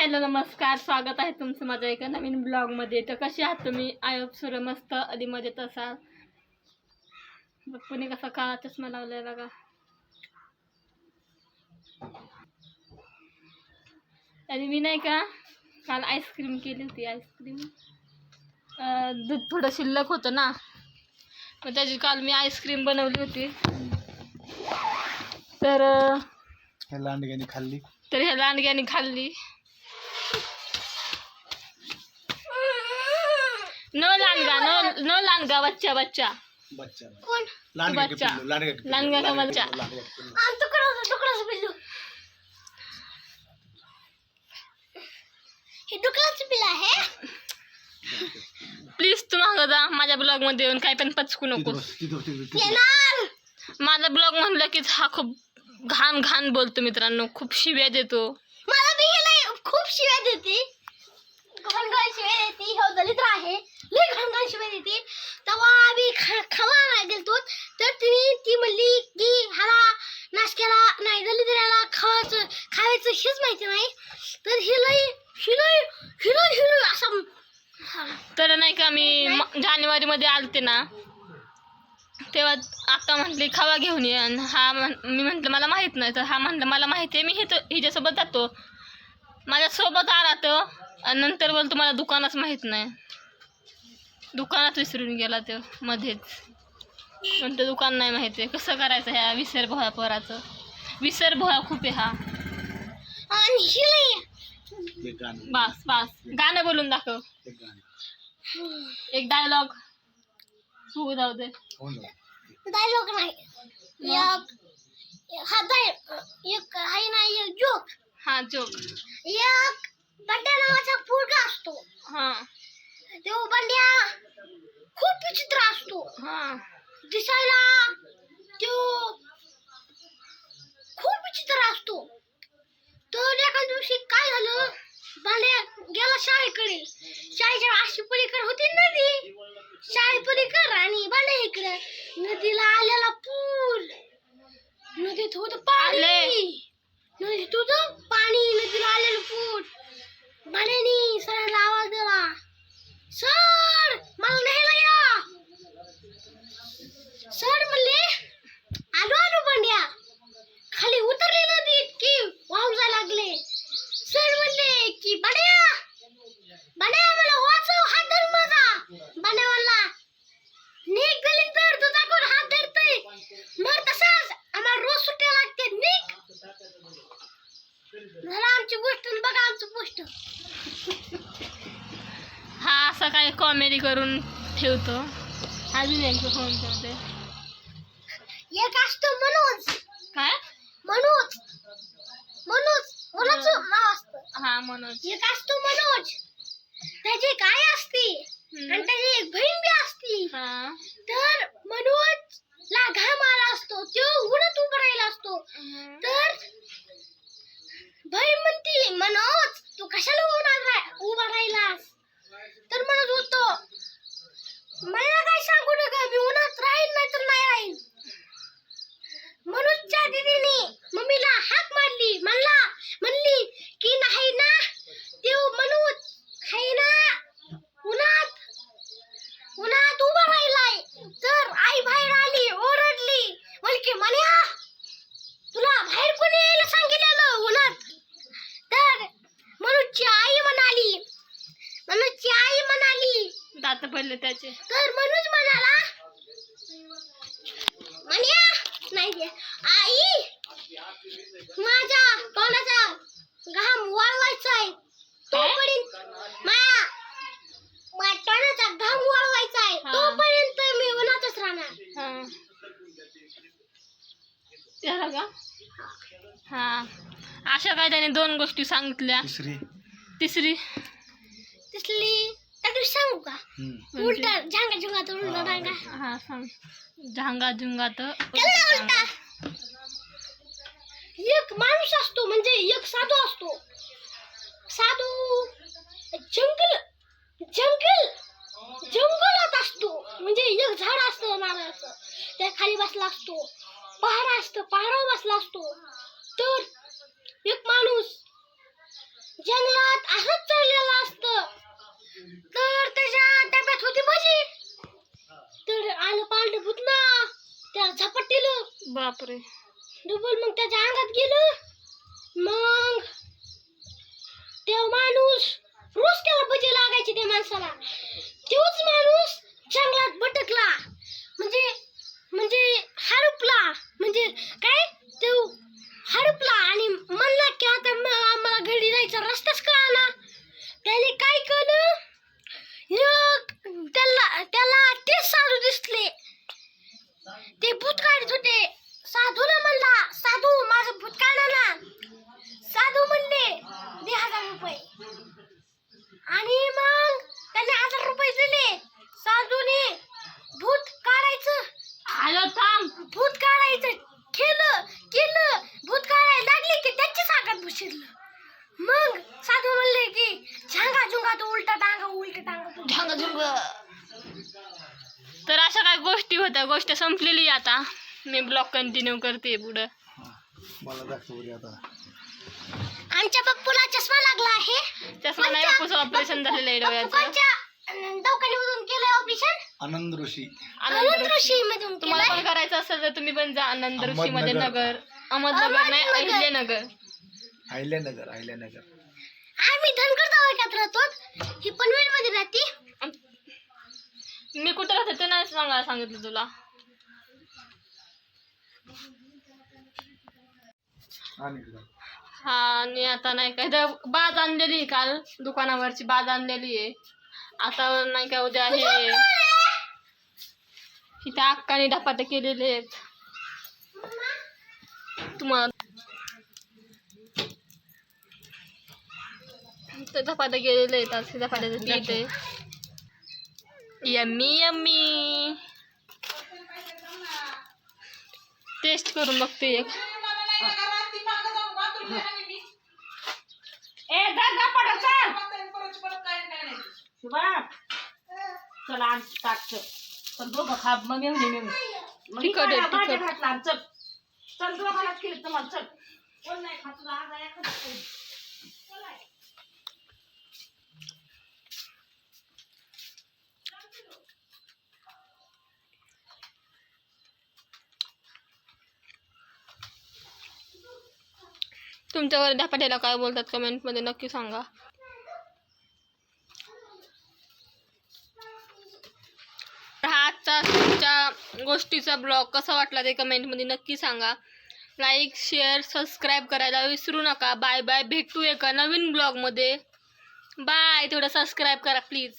Hello नमस्कार स्वागत आहे तुमचं माझ्या एका नवीन ब्लॉगमध्ये. तर कसे आहात तुम्ही? आयोप सुर मस्त आधी मजेत असाल. पुणे कसा काळा चष्मा लावलाय बघा. आणि मी नाही का काल आईस्क्रीम केली होती आईस्क्रीम दूध थोडं शिल्लक होतं ना. मग त्याची काल मी आईस्क्रीम बनवली होती. तर लांडग्याने खाल्ली. तर ह्या लांडग्याने खाल्ली. न लांडगा न न लांडगा बच्चा बच्चा. कोण? लांडगा लांडगा लांडगा का लांडगा पिल्लू. हे आहे? प्लीज तू मागं जा. माझ्या ब्लॉगमध्ये येऊन काय पण पचकू तिथं नको बस, तिथं, तिथं, तिथं. येणार. माझा ब्लॉग म्हणलं की हा खूप घाण घाण बोलतो मित्रांनो. खूप शिव्या देतो मला बी हे लय खूप शिव्या देते घणघण शिव्या देते हो दलित आहे लय घणघण शिव्या देते तेव्हा आम्ही खा खावा नाही गेलतो तर तिने ती म्हणली की ह्याला नाश्त्याला नाही दलितऱ्याला खावायचं खावायचं हेच माहिती नाही तर. तर नाही का मी जानेवारीमध्ये आलते ना तेव्हा आता म्हटली खावा घेऊन ये. आणि हा मी म्हटलं मला माहीत नाही. तर हा म्हटलं मला माहिती आहे मी हे हिच्यासोबत जातो. माझ्यासोबत आला तो आणि नंतर बोलतो मला दुकानच माहीत नाही. दुकानात विसरून गेला तो मध्येच. म्हणतो दुकान नाही माहिती आहे कसं करायचं ह्या विसर भोळा पोराचं? विसर भोळा खूप आहे हा. एक गाणं, बास बास. गाणं बोलून दाखव. एक गाणं. एक डायलॉग होऊ जाऊ दे. होऊन जाऊ. डायलॉग नाही. एक हा डाय एक आहे ना एक जोक हा जोक एक बंड्या नावाचा पोरगा असतो. हा. तो बंड्या खूप विचित्र असतो. हा. दिसायला तो खूप विचित्र असतो तर एका दिवशी काय झालं बंड्या गेला शाळेकडे. शाळेच्या अशी पलीकडे होती नदी. शाळे पलीकडे आणि बंड्या इकडे. नदीला आलेला पूर नदीत होत पाणी. नदीत होत पाणी. नदीला आलेलं पूर बंड्यानी सरांना आवाज दिला सर मला न्यायला या सर म्हणले आलो आलो बंड्या खाली उतरले नदीत की वाहून जायला लागले सर म्हणले की बंड्या बंड्या मला वाचव हात धर माझा बंड्या म्हणला निक गलीत तर तुझा कोण हात धरतय मग तसाच आम्हाला रोज सुट्ट्या लागते निक झाला आमची गोष्ट आणि बघा आमचं पोस्ट हा असं काय कॉमेडी करून ठेवतो. अजून एक फोन ठेवते. एक असतो मनोज. काय? मनोज. मनोज. मनोजचं नाव असतं. हा मनोज. एक असतो मनोज. त्याची काय असते? आणि त्याची एक बहीण बी असती. हा तर मनोज ला घाम आला असतो तो उन्हात उभा राहिला असतो तर बहीण म्हणती मनोज तू कशाला उन्हात राह- उभा राहिलास तर मनोज बोलतो मला काय सांगू नका मी उन्हात राहील नाही तर नाही राहील मनोजच्या दीदीने मम्मीला हाक मारली म्हणला म्हणली की नाही ना देव मनोज आहे ना उन्हात उन्हात उभा राहिलाय तर आई बाहेर आली ओरडली म्हणली म्हण्या तुला बाहेर कोणी यायला सांगितलेलं उन्हात तर मनोजची आई म्हणाली मनोजची आई म्हणाली. दात पडले त्याचे. तर मनोज म्हणाला म्हण्या नाही. आई माझ्या तोंडाचा घाम वाळवायचा आहे तोपर्यंत माया माझ्या तोंडाचा घाम वाळवायचा आहे हा. तोपर्यंत मी उन्हातच राहणार. हा. त्याला का? हा. अशा काय त्याने दोन गोष्टी सांगितल्या. तिसरी. तिसरी. तिथली त्या सांगू का. उलट झांगा झुंगा उलटा डांगा हा सांग झांगा झुंगा तर त्याला उलटा एक माणूस असतो म्हणजे एक साधू असतो साधू जंगल जंगल जंगलात असतो म्हणजे एक झाड असतं नारळाचं त्या खाली बसला असतो पहाड असतं पहाडावर बसला असतो तर एक माणूस जंगलात असंच चाललेलं असतं तर त्याच्या डब्यात होती भजी तर आलं पांढरं भूत ना त्याला झपटलेलं बापरे. डबल मग त्याच्या अंगात गेलं. मग तेव्हा माणूस रोज त्याला भजी लागायची त्या माणसाला तोच माणूस जंगलात भटकला म्हणजे म्हणजे हरपला म्हणजे काय तो हरपला आणि म्हणला की आता म- आम्हाला घरी जायचा रस्ताच कळाला त्याने काय केलं एक त्याला त्याला तेच साधू दिसले ते भूत काढत होते साधूला म्हणला साधू माझं भूत काढा ना साधू म्हणले दे हजार रुपये आणि मग त्याने हजार रुपये दिले साधूने भूत काढायचं आलो थांब भूत काढायचं केलं केलं भूत काढायला लागले की त्यांची सांगत भुशिरलं मग साधू म्हणले की झांगा झुंगा तो उलटा टांगा उलटा टांगा तो झांग झुंग तर अशा काय गोष्टी होत्या. गोष्ट संपलेली आता. मी ब्लॉग कंटिन्यू करते पुढं. हा. मला दाखव बरी आता आमच्या पप्पूला चष्मा लागला आहे. चष्मा नाही ऑपरेशन झालेलं आहे डोळ्याचं. दवाखान्यामधून ऑपरेशन आनंद ऋषी. आनंद ऋषी. मधून तुम्हाला पण करायचं असेल तर तुम्ही पण जा. आनंद ऋषी मध्ये. नगर. अहमदनगर नाही. अहिल्यानगर. अहिल्यानगर अहिल्यानगर. आम्ही धनगर दवाखान्यात राहतो. ही पनवेल मध्ये राहते. मी कुठं राहते ते नाही सांगायला सांगितलं तुला. हा आणि आता नाही काय तर बाज आणलेली काल दुकानावरची बाज आणलेली आहे. आता नाही का उद्या हे इथे अक्काने धपाटे केलेले आहेत. तुम्हाला ते धपाटे केलेले आहेत आज धपाट्याचं पीठ आहे. यम्मी यम्मी टेस्ट करून बघते एक चला आण टाकत पण दोघं खा मग मेवणे मग तिखट आहे, तिखट. घातला चल चल दोघांना केलं तुम्हाला चल कोण नाही खात तुला आज आहे तुमच्या तुमच्यावर धपाट्याला काय बोलतात कमेंटमध्ये नक्की सांगा. हा आजचा तुमच्या गोष्टीचा ब्लॉग कसा वाटला ते कमेंटमध्ये नक्की सांगा. लाईक शेअर सबस्क्राईब करायला विसरू नका. बाय बाय भेटू एका नवीन ब्लॉगमध्ये. बाय तेवढं सबस्क्राईब करा प्लीज.